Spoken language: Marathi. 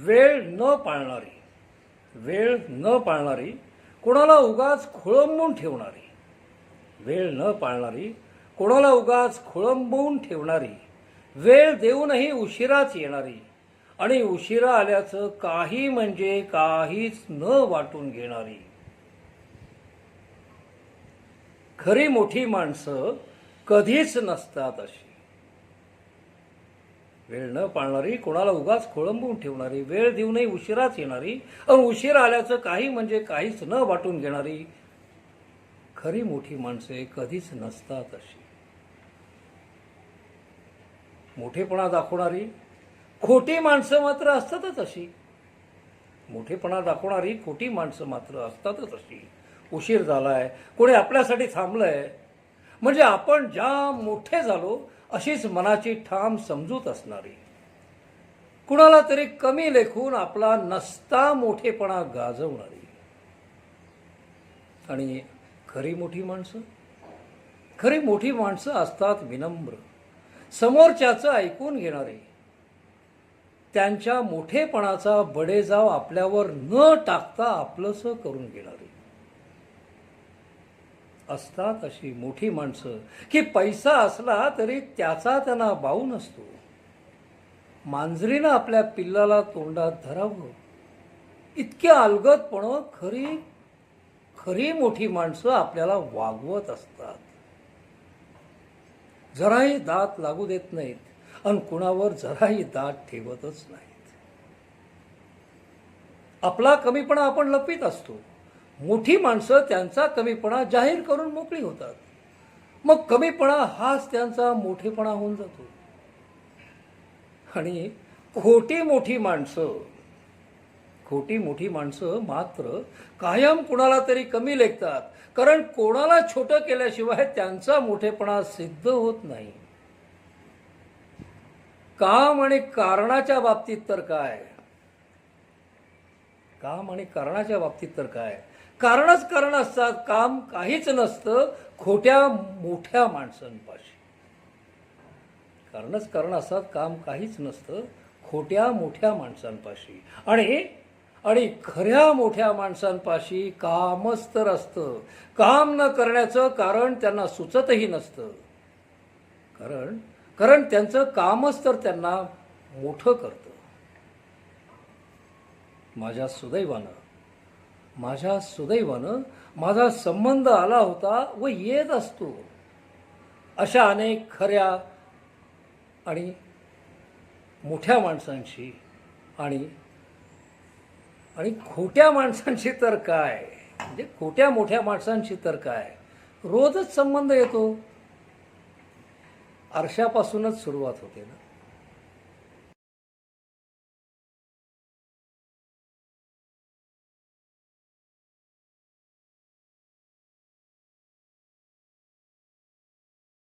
वेळ न पाळणारी वेळ न पाळणारी कोणाला उगाच खोळंबून ठेवणारी वेळ न पाळणारी कोणाला उगाच खुळंबून ठेवणारी वेळ देऊनही उशिराच येणारी आणि उशिरा आल्याचं काही म्हणजे काहीच न वाटून घेणारी. खरी मोठी माणसं कधीच नसतात अशी. वेळ न पाळणारी कोणाला उगाच खोळंबून ठेवणारी वेळ देऊनही उशिराच येणारी आणि उशीर आल्याचं काही म्हणजे काहीच न वाटून घेणारी खरी मोठी माणसे कधीच नसतात अशी. मोठेपणा दाखवणारी खोटी माणसं मात्र असतातच अशी. मोठेपणा दाखवणारी खोटी माणसं मात्र असतातच अशी. उशीर झालाय कोणी आपल्यासाठी थांबलंय. म्हणजे आपण ज्या मोठे झालो अशीच मनाची ठाम समजूत असणारी. कुणाला तरी कमी लेखून आपला नसता मोठेपणा गाजवणारी. आणि खरी मोठी माणसं? खरी मोठी माणसं असतात विनम्र. समोरच्याचं ऐकून घेणारे. त्यांच्या मोठेपणाचा बडेजाव आपल्यावर न टाकता आपलंसं करून घेणारी. असतात अशी मोठी माणसं. की पैसा असला तरी त्याचा त्यांना बाऊ नसतो. मांजरीनं आपल्या पिल्लाला तोंडात धरावं. इतक्या अलगदपणं खरी खरी मोठी माणसं आपल्याला वागवत असतात. जराही दात लागू देत नाहीत आणि कुणावर जराही दात ठेवतच नाहीत. आपला कमीपणा आपण लपित असतो. मोठी माणसं त्यांचा कमीपणा जाहीर करून मोकळी होतात. मग कमीपणा हाच त्यांचा मोठेपणा होऊन जातो. आणि खोटी मोठी माणसं खोटी मोठी माणसं मात्र कायम कुणाला तरी कमी लेखतात. कारण कोणाला छोटं केल्याशिवाय त्यांचा मोठेपणा सिद्ध होत नाही. काम आणि कारणाच्या बाबतीत तर काय? काम आणि कारणाच्या बाबतीत तर काय? कारणच कारण असतात काम काहीच नसतं खोट्या मोठ्या माणसांपाशी. कारणच कारण असतात काम काहीच नसतं खोट्या मोठ्या माणसांपाशी. आणि आणि खऱ्या मोठ्या माणसांपाशी कामच तर असतं. काम न करण्याचं कारण त्यांना सुचतही नसतं. कारण कारण त्यांचं कामच तर त्यांना मोठं करतं. माझ्या सुदैवानं माझ्या सुदैवानं माझा संबंध आला होता व येत असतो. अशा अनेक खऱ्या आणि मोठ्या माणसांशी आणि आणि खोट्या माणसांशी तर काय? म्हणजे खोट्या मोठ्या माणसांशी तर काय? रोजच संबंध येतो. आरशापासूनच सुरुवात होते ना.